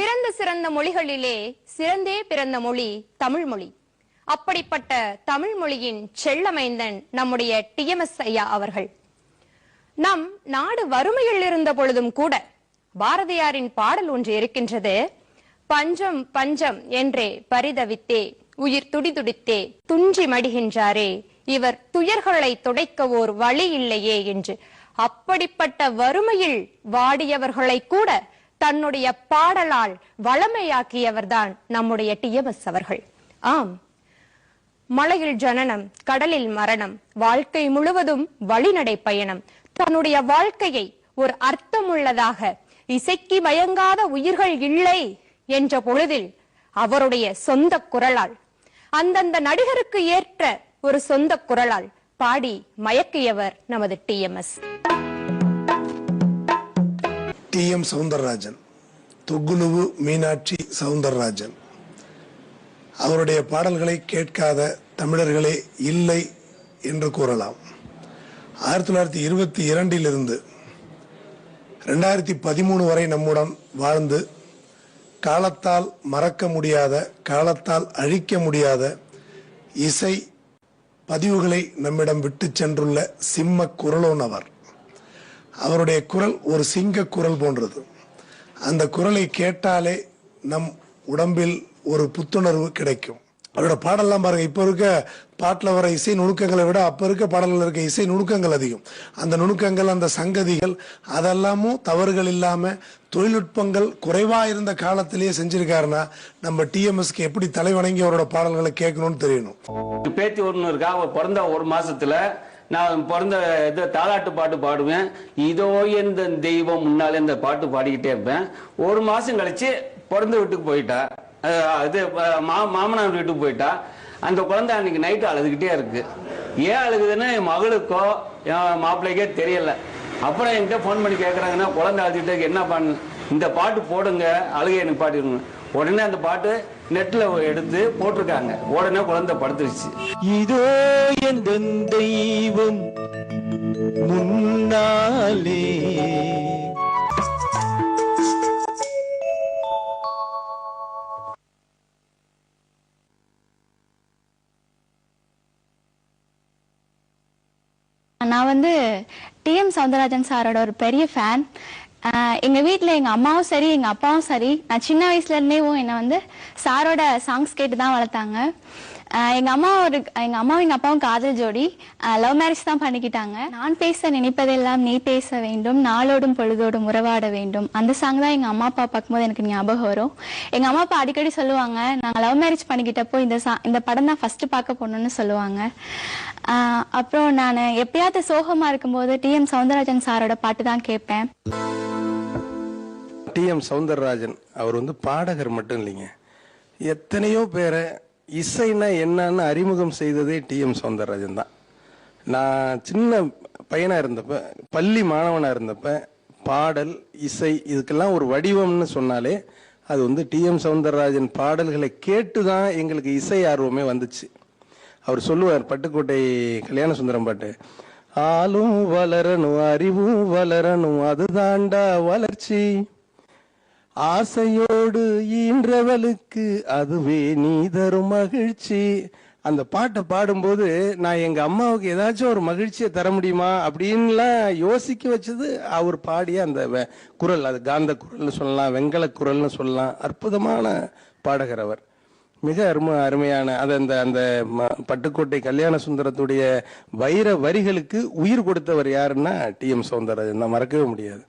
பிறந்த சிறந்த மொழிகளிலே சிறந்தே பிறந்த மொழி தமிழ் மொழி அப்படிப்பட்ட தமிழ் மொழியின் செல்லமைந்தன் நம்முடைய டிஎம்எஸ் ஐயா அவர்கள். நம் நாடு வறுமையில் இருந்த பொழுதும் கூட பாரதியாரின் பாடல் ஒன்று இருக்கின்றது. பஞ்சம் பஞ்சம் என்றே பரிதவித்தே உயிர் துடிதுடித்தே துஞ்சி மடிகின்றாரே இவர் துயர்களை துடைக்க ஓர் வழி இல்லையே என்று. அப்படிப்பட்ட வறுமையில் வாடியவர்களை கூட தன்னுடைய பாடலால் வளமையாக்கியவர்தான் நம்முடைய டிஎம்எஸ் அவர்கள். ஆம். மலையில் ஜனனம் கடலில் மரணம் வாழ்க்கை முழுவதும் வழிநடை பயணம். தன்னுடைய வாழ்க்கையை ஒரு அர்த்தமுள்ளதாக இசைக்கு மயங்காத உயிர்கள் இல்லை என்ற பொழுதில் அவருடைய சொந்த குரலால் அந்தந்த நடிகருக்கு ஏற்ற ஒரு சொந்த குரலால் பாடி மயக்கியவர் நமது T M S T M Soundararajan தொகுலுவு Meenakshi Soundararajan. அவருடைய பாடல்களை கேட்காத தமிழர்களே இல்லை என்று கூறலாம். ஆயிரத்தி தொள்ளாயிரத்தி இருபத்தி இரண்டிலிருந்து ரெண்டாயிரத்தி பதிமூணு வரை நம்முடன் வாழ்ந்து காலத்தால் மறக்க முடியாத காலத்தால் அழிக்க முடியாத இசை பதிவுகளை நம்மிடம் விட்டு சென்றுள்ள சிம்ம குரலோன் அவர். அவருடைய குரல் ஒரு சிங்க குரல் போன்றது. அந்த குரலை கேட்டாலே நம் உடம்பில் ஒரு புத்துணர்வு கிடைக்கும். அவரோட பாடல்லாம் பாருங்க. இப்போ இருக்க பாட்டில் வர இசை நுணுக்கங்களை விட அப்ப இருக்க பாடலில் இருக்க இசை நுணுக்கங்கள் அதிகம். அந்த நுணுக்கங்கள் அந்த சங்கதிகள் அதெல்லாமும் தவறுகள் இல்லாம தொழில்நுட்பங்கள் குறைவா இருந்த காலத்திலேயே செஞ்சிருக்காருன்னா நம்ம டிஎம்எஸ்க்கு எப்படி தலைவணங்கி அவரோட பாடல்களை கேட்கணும்னு தெரியணும். பேத்தி ஒன்று இருக்கா? அவள் பிறந்த ஒரு மாசத்துல நான் பிறந்த இது தாலாட்டு பாட்டு பாடுவேன். இதோ எந்த தெய்வம் முன்னாலே இந்த பாட்டு பாடிக்கிட்டே இருப்பேன். ஒரு மாசம் கழிச்சு பிறந்த வீட்டுக்கு போயிட்டா. இது மா மாமனார் வீட்டுக்கு போயிட்டா. அந்த குழந்தை அன்னைக்கு நைட்டு அழுதுகிட்டே இருக்கு. ஏன் அழுகுதுன்னு என் மகளுக்கோ என் மாப்பிள்ளைக்கே தெரியல. அப்புறம் என்கிட்ட ஃபோன் பண்ணி கேட்குறாங்கன்னா குழந்தை அழுதுகிட்டே என்ன பண்ணு இந்த பாட்டு போடுங்க அழுகை எனக்கு பாட்டிடுங்க உடனே அந்த பாட்டு நெட்ல எடுத்து போட்டிருக்காங்க. உடனே குழந்தை படுத்துருச்சு. இதோ எந்த தெய்வம் முன்னாலே. நான் வந்து டிஎம் சவுந்தரராஜன் சாரோட ஒரு பெரிய ஃபேன் எங்க வீட்டுல எங்க அம்மாவும் சரி எங்க அப்பாவும் சரி. நான் சின்ன வயசுல இருந்தேவும் என்னை வந்து சாரோட சாங்ஸ் கேட்டு தான் வளர்த்தாங்க. எங்க அம்மா ஒரு எங்க அம்மாவும் எங்க அப்பாவும் காதல் ஜோடி. லவ் மேரேஜ் தான் பண்ணிக்கிட்டாங்க. நான் பேச நினைப்பதெல்லாம் நீ பேச வேண்டும். நாளோடும் பொழுதோடும் உறவாட வேண்டும். அந்த சாங் தான் எங்க அம்மா அப்பா பார்க்கும்போது எனக்கு ஞாபகம் வரும். எங்க அம்மா அப்பா அடிக்கடி சொல்லுவாங்க நாங்க லவ் மேரேஜ் பண்ணிக்கிட்டப்போ இந்த சா இந்த படம் தான் ஃபர்ஸ்ட் பார்க்க போனோம்னு சொல்லுவாங்க. அப்புறம் நான் எப்பயாவது சோகமா இருக்கும்போது டிஎம் சவுந்தரராஜன் சாரோட பாட்டு தான் கேட்பேன். டி எம் சவுந்தரராஜன் அவர் வந்து பாடகர் மட்டும் இல்லைங்க. எத்தனையோ பேரை இசைனா என்னன்னு அறிமுகம் செய்ததே டி எம் சவுந்தரராஜன் தான். நான் சின்ன பையனாக இருந்தப்ப பள்ளி மாணவனாக இருந்தப்ப பாடல் இசை இதுக்கெல்லாம் ஒரு வடிவம்னு சொன்னாலே அது வந்து டி எம் சவுந்தரராஜன் பாடல்களை கேட்டு தான் எங்களுக்கு இசை ஆர்வமே வந்துச்சு. அவர் சொல்லுவார் பட்டுக்கோட்டை கல்யாண சுந்தரம் பாட்டு ஆளும் வளரணும் அறிவும் வளரணும் அதுதாண்டா வளர்ச்சி. ஆசையோடு ஈன்றவளுக்கு அதுவே நீ தரும் மகிழ்ச்சி. அந்த பாட்டை பாடும்போது நான் எங்க அம்மாவுக்கு ஏதாச்சும் ஒரு மகிழ்ச்சியை தர முடியுமா அப்படின்லாம் யோசிக்க வச்சது அவர் பாடிய அந்த குரல் அது காந்த குரல்னு சொல்லலாம் வெங்கல குரல்னு சொல்லலாம். அற்புதமான பாடகர் அவர். மிக அரும அருமையான அது அந்த அந்த ம- பட்டுக்கோட்டை கல்யாண சுந்தரத்துடைய வைர வரிகளுக்கு உயிர் கொடுத்தவர் யாருன்னா டி எம் சௌந்தரராஜன் நான் மறக்கவே முடியாது.